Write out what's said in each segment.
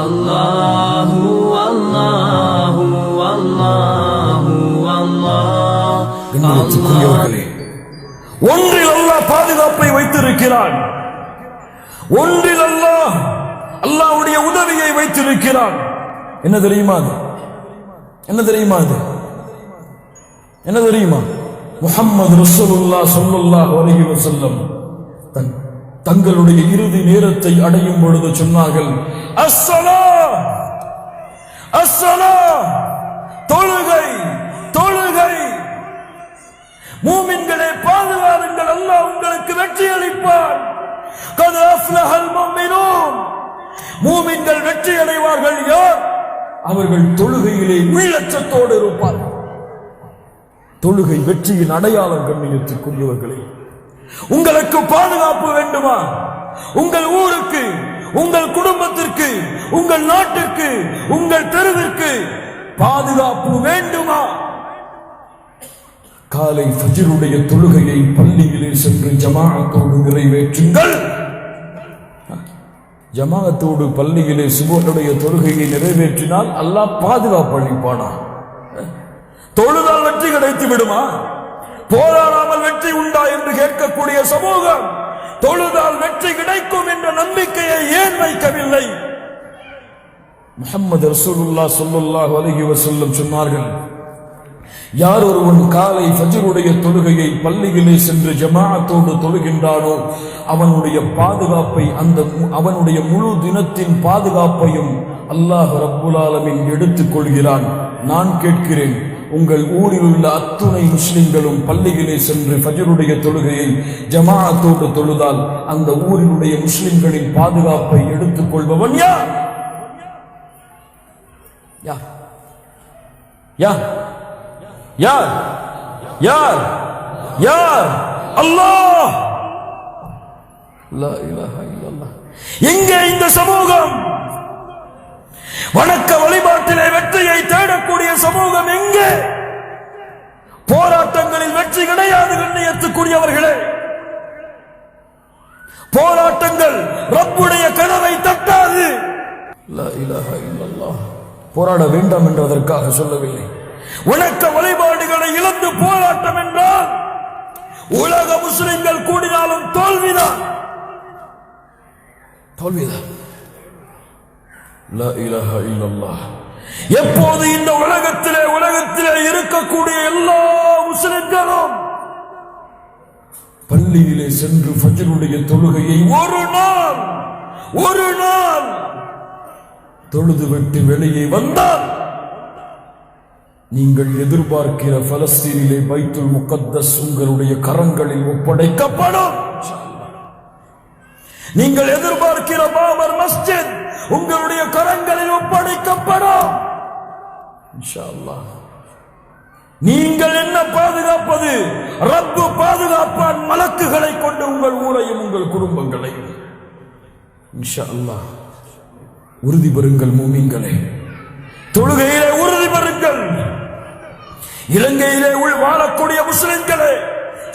الله والله والله والله கண்ணியத்துக்குரியவர்களே ஒன்றில் அல்லாஹ் பாதுகாப்பை வைத்திருக்கிறான் ஒன்றில் அல்லாஹ் அல்லாஹ்வுடைய உதவியை வைத்திருக்கிறான் என்ன தெரியுமா அது என்ன தெரியுமா அது என்ன தெரியுமா முஹம்மது ரசூலுல்லாஹ் ஸல்லல்லாஹு அலைஹி வஸல்லம் தன் தங்களுடைய இறுதி நேரத்தை அடையும் பொழுது சொன்னார்கள் அஸ்ஸலா! அஸ்ஸலா! தொழுகை! தொழுகை! மூமின்களை பாதுகாருங்கள். அல்லாஹ் உங்களுக்கு வெற்றி அளிப்பார் கது அஃப்லஹல் முஃமினூன். மூமின்கள் வெற்றி அடைவார்கள். யார்? அவர்கள் தொழுகையிலே உள்ளச்சத்தோடு இருப்பார்கள். தொழுகை வெற்றியின் அடையாளம் கண்ணியத்துக்குரியவர்களே உங்களுக்கு பாதுகாப்பு வேண்டுமா? உங்கள் ஊருக்கு உங்கள் குடும்பத்திற்கு உங்கள் நாட்டிற்கு உங்கள் தெருவிற்கு பாதுகாப்பு வேண்டுமா? காலை ஃபஜ்ருடைய தொழுகையை பள்ளியிலே சென்று ஜமாஅத்தோடு நிறைவேற்றுங்கள். ஜமாஅத்தோடு பள்ளியிலே சுபனுடைய தொழுகையை நிறைவேற்றினால் அல்லாஹ் பாதுகாப்பு அளிப்பானா? தொழுதால் வெற்றி கிடைத்து விடுமா? போராடாமல் வெற்றி உண்டா என்று கேட்கக்கூடிய சமூகம் தொழுதால் வெற்றி கிடைக்கும் என்ற நம்பிக்கையை ஏன் வைக்கவில்லை? முகமது ரசூலுல்லா சொல்லுல்லா அலைஹி வசல்லம் சொன்னார்கள் யார் ஒருவன் காலை ஃபஜருடைய தொழுகையை பள்ளியிலே சென்று ஜமாஅத்தோடு தொழுகின்றானோ அவனுடைய பாதுகாப்பை அந்த மு- அவனுடைய முழு தினத்தின் பாதுகாப்பையும் அல்லாஹ் ரப்புல் ஆலமின் எடுத்துக் கொள்கிறான். நான் கேட்கிறேன் உங்கள் ஊரில் உள்ள அத்துணை முஸ்லிம்களும் பள்ளியிலே சென்று ஃபஜருடைய தொழுகையை ஜமாஅத்தோடு தொழுதால் அந்த ஊரினுடைய முஸ்லிம்களின் பாதுகாப்பை எடுத்துக் கொள்பவன் யார்? யார்? யார்? யார்? யார்? யார்? அல்லாஹ்! லா இல்லல்லாஹ். எங்கே இந்த சமூகம்? வணக்க வழிபாட்டிலே வெற்றியை நம்முடைய சமூகம் எங்கே? போராட்டங்களில் வெற்றி கிடையாது கண்ணியத்துக்குரியவர்களே. போராட்டங்கள் ரப்புடைய கனவை தட்டாது. போராட வேண்டாம் என்றதற்காக சொல்லவில்லை. உலக வழிபாடுகளை இழந்து போராட்டம் என்றால் உலக முஸ்லிம்கள் கூடினாலும் தோல்விதான். தோல்விதான். எப்போது இந்த உலகத்திலே உலகத்திலே இருக்கக்கூடிய எல்லா முஸ்லிம்களும் பள்ளியிலே சென்று ஃபஜ்ருடைய தொழுகையை ஒரு நாள் ஒரு நாள் தொழுது விட்டு வெளியே வந்தால் நீங்கள் எதிர்பார்க்கிற பலஸ்தீனிலே பைத்துல் முகத்தஸ் உங்களுடைய கரங்களில் ஒப்படைக்கப்படும். நீங்கள் எதிர்பார்க்கிற பாபர் மஸ்ஜித் உங்களுடைய கரங்களில் ஒப்படை நீங்கள் என்ன பாதுகாப்பது? ரப்பு பாதுகாப்பான் மலக்குகளை கொண்டு உங்கள் ஊரையும் உங்கள் குடும்பங்களையும் இன்ஷா அல்லாஹ் உறுதி பெறுங்கள் மூமிங்களே தொழுகையிலே உறுதி பெறுங்கள். இலங்கையிலே உள் வாழக்கூடிய முஸ்லிம்களே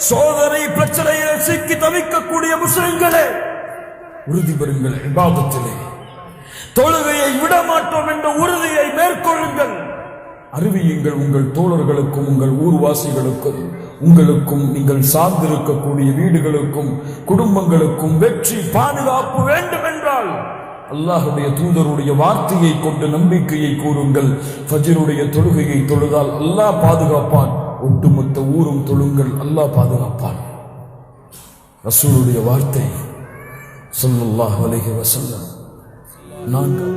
சோதனை பிரச்சனையிலே சிக்கி தவிக்கக்கூடிய முஸ்லிம்களே உறுதி பெறுங்கள் இபாதத்திலே. தொழுகையை விட மாட்டோம் என்ற உறுதியை மேற்கொள்ளுங்கள். அறிவியுங்கள் உங்கள் தோழர்களுக்கும் உங்கள் ஊர்வாசிகளுக்கும் உங்களுக்கும் நீங்கள் சார்ந்திருக்கக்கூடிய வீடுகளுக்கும் குடும்பங்களுக்கும் வெற்றி பாதுகாப்பு வேண்டும் என்றால் அல்லாஹுடைய தூதருடைய வார்த்தையை கொண்டு நம்பிக்கையை கூறுங்கள். ஃபஜருடைய தொழுகையை தொழுதால் அல்லாஹ் பாதுகாப்பான். ஒட்டுமொத்த ஊரும் தொழுங்கள் அல்லாஹ் பாதுகாப்பான். ரசூலுடைய வார்த்தை சொல்லுல்லாஹ் வலைகி வசல்லம் நாங்கள்